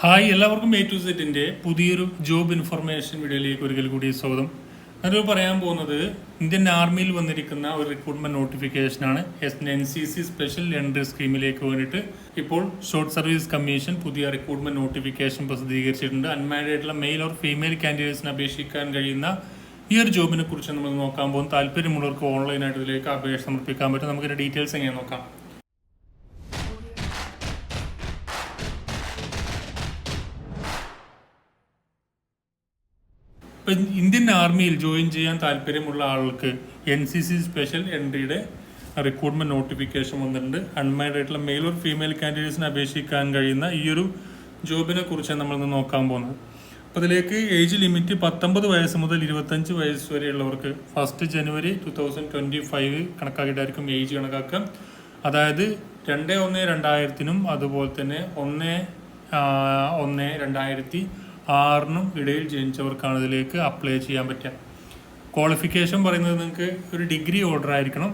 Hi എല്ലാവർക്കും A to സെറ്റിന്റെ പുതിയൊരു ജോബ് ഇൻഫർമേഷൻ വീഡിയോയിലേക്ക് ഒരിക്കൽ കൂടി സ്വാഗതം. ഞാനൊരു പറയാൻ പോകുന്നത് ഇന്ത്യൻ ആർമിയിൽ വന്നിരിക്കുന്ന ഒരു recruitment നോട്ടിഫിക്കേഷനാണ് S N C C special entry സ്കീമിലേക്ക് വേണ്ടിയിട്ട് ഇപ്പോൾ ഷോർട്ട് സർവീസ് കമ്മീഷൻ പുതിയ റിക്രൂട്ട്മെന്റ് നോട്ടിഫിക്കേഷൻ പ്രസിദ്ധീകരിച്ചിട്ടുണ്ട്. അൺമാരീഡ് ആയിട്ടുള്ള മെയിൽ ഓർ ഫീമെയിൽ കാൻഡിഡേറ്റ്സിന് അപേക്ഷിക്കാൻ കഴിയുന്ന ഈ ഒരു ജോബിനെ കുറിച്ച് നമ്മൾ നോക്കാൻ പോകും താല്പര്യമുള്ളവർക്ക് ഓൺലൈനായിട്ട് ഇതിലേക്ക് അപേക്ഷ സമർപ്പിക്കാൻ പറ്റും. നമുക്കിന്റെ ഡീറ്റെയിൽസ് എങ്ങനെ നോക്കാം. ഇപ്പം ഇന്ത്യൻ ആർമിയിൽ ജോയിൻ ചെയ്യാൻ താല്പര്യമുള്ള ആൾക്ക് എൻ സി സി സ്പെഷ്യൽ എൻട്രിയുടെ റിക്രൂട്ട്മെന്റ് നോട്ടിഫിക്കേഷൻ വന്നിട്ടുണ്ട്. അൺമാരീഡ് ആയിട്ടുള്ള മെയിൽ ഒരു ഫീമെയിൽ കാൻഡിഡേറ്റ്സിന് അപേക്ഷിക്കാൻ കഴിയുന്ന ഈ ഒരു ജോബിനെ കുറിച്ചാണ് നമ്മൾ ഇന്ന് നോക്കാൻ പോകുന്നത്. അപ്പോൾ അതിലേക്ക് ഏജ് ലിമിറ്റ് പത്തൊമ്പത് വയസ്സ് മുതൽ ഇരുപത്തഞ്ച് വയസ്സ് വരെയുള്ളവർക്ക് first January two thousand twenty five കണക്കാക്കിയിട്ടായിരിക്കും age കണക്കാക്കുക. അതായത് രണ്ട് ഒന്ന് രണ്ടായിരത്തിനും അതുപോലെ തന്നെ ഒന്ന് ഒന്ന് രണ്ടായിരത്തി ആറിനും ഇടയിൽ ജനിച്ചവർക്കാണ് ഇതിലേക്ക് അപ്ലൈ ചെയ്യാൻ പറ്റുക. ക്വാളിഫിക്കേഷൻ പറയുന്നത് നിങ്ങൾക്ക് ഒരു ഡിഗ്രി ഓർഡർ ആയിരിക്കണം.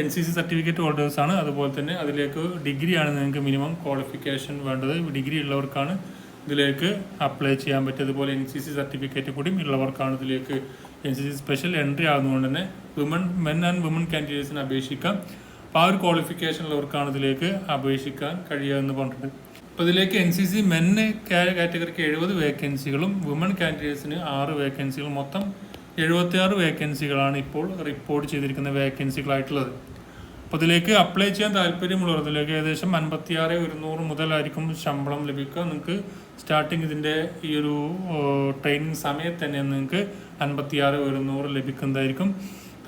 N C C certificate holders ആണ്. അതുപോലെ തന്നെ അതിലേക്ക് ഡിഗ്രിയാണ് നിങ്ങൾക്ക് മിനിമം ക്വാളിഫിക്കേഷൻ വേണ്ടത്. ഡിഗ്രി ഉള്ളവർക്കാണ് ഇതിലേക്ക് അപ്ലൈ ചെയ്യാൻ പറ്റുക. അതുപോലെ എൻ സി സി സർട്ടിഫിക്കറ്റ് കൂടിയും ഉള്ളവർക്കാണ് ഇതിലേക്ക് N C C special entry ആകുന്നതുകൊണ്ട് തന്നെ വിമൻ മെൻ ആൻഡ് വുമൺ കാൻഡിഡേറ്റ്സിന് അപേക്ഷിക്കാം. അപ്പോൾ ആ ഒരു ക്വാളിഫിക്കേഷൻ ഉള്ളവർക്കാണ് ഇതിലേക്ക് അപേക്ഷിക്കാൻ കഴിയുക എന്ന് പറഞ്ഞിട്ടുണ്ട്. അപ്പോൾ ഇതിലേക്ക് എൻ സി സി മെന്ന് കാറ്റഗറിക്ക് എഴുപത് വേക്കൻസികളും വുമൺ കാൻഡിഡേറ്റ്സിന് ആറ് വേക്കൻസികളും മൊത്തം എഴുപത്തിയാറ് വേക്കൻസികളാണ് ഇപ്പോൾ റിപ്പോർട്ട് ചെയ്തിരിക്കുന്ന വേക്കൻസികളായിട്ടുള്ളത് അപ്പോൾ ഇതിലേക്ക് അപ്ലൈ ചെയ്യാൻ താല്പര്യമുള്ളവർ ഇതിലേക്ക് ഏകദേശം അൻപത്തിയാറ് ഒരുന്നൂറ് മുതലായിരിക്കും ശമ്പളം ലഭിക്കുക. നിങ്ങൾക്ക് സ്റ്റാർട്ടിങ് ഇതിന്റെ ഈ ഒരു ട്രെയിനിങ് സമയത്ത് തന്നെ നിങ്ങൾക്ക് അൻപത്തിയാറ് ഒരുന്നൂറ് ലഭിക്കുന്നതായിരിക്കും.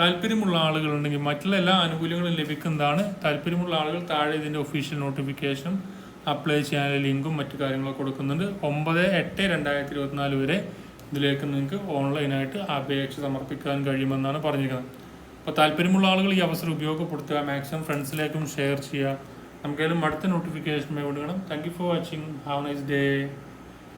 താല്പര്യമുള്ള ആളുകളുണ്ടെങ്കിൽ മറ്റുള്ള എല്ലാ ആനുകൂല്യങ്ങളും ലഭിക്കുന്നതാണ്. താല്പര്യമുള്ള ആളുകൾ താഴെ ഇതിന്റെ ഒഫീഷ്യൽ നോട്ടിഫിക്കേഷൻ അപ്ലൈ ചെയ്യാനുള്ള ലിങ്കും മറ്റു കാര്യങ്ങളൊക്കെ കൊടുക്കുന്നുണ്ട്. ഒമ്പത് എട്ട് രണ്ടായിരത്തി ഇരുപത്തിനാല് വരെ ഇതിലേക്ക് നിങ്ങൾക്ക് ഓൺലൈനായിട്ട് അപേക്ഷ സമർപ്പിക്കാൻ കഴിയുമെന്നാണ് പറഞ്ഞിരിക്കുന്നത്. അപ്പോൾ താല്പര്യമുള്ള ആളുകൾ ഈ അവസരം ഉപയോഗപ്പെടുത്തുക മാക്സിമം ഫ്രണ്ട്സിലേക്കും ഷെയർ ചെയ്യുക. നമുക്കേലും അടുത്ത നോട്ടിഫിക്കേഷൻ വേണ്ടി വേണം thank you for watching have nice day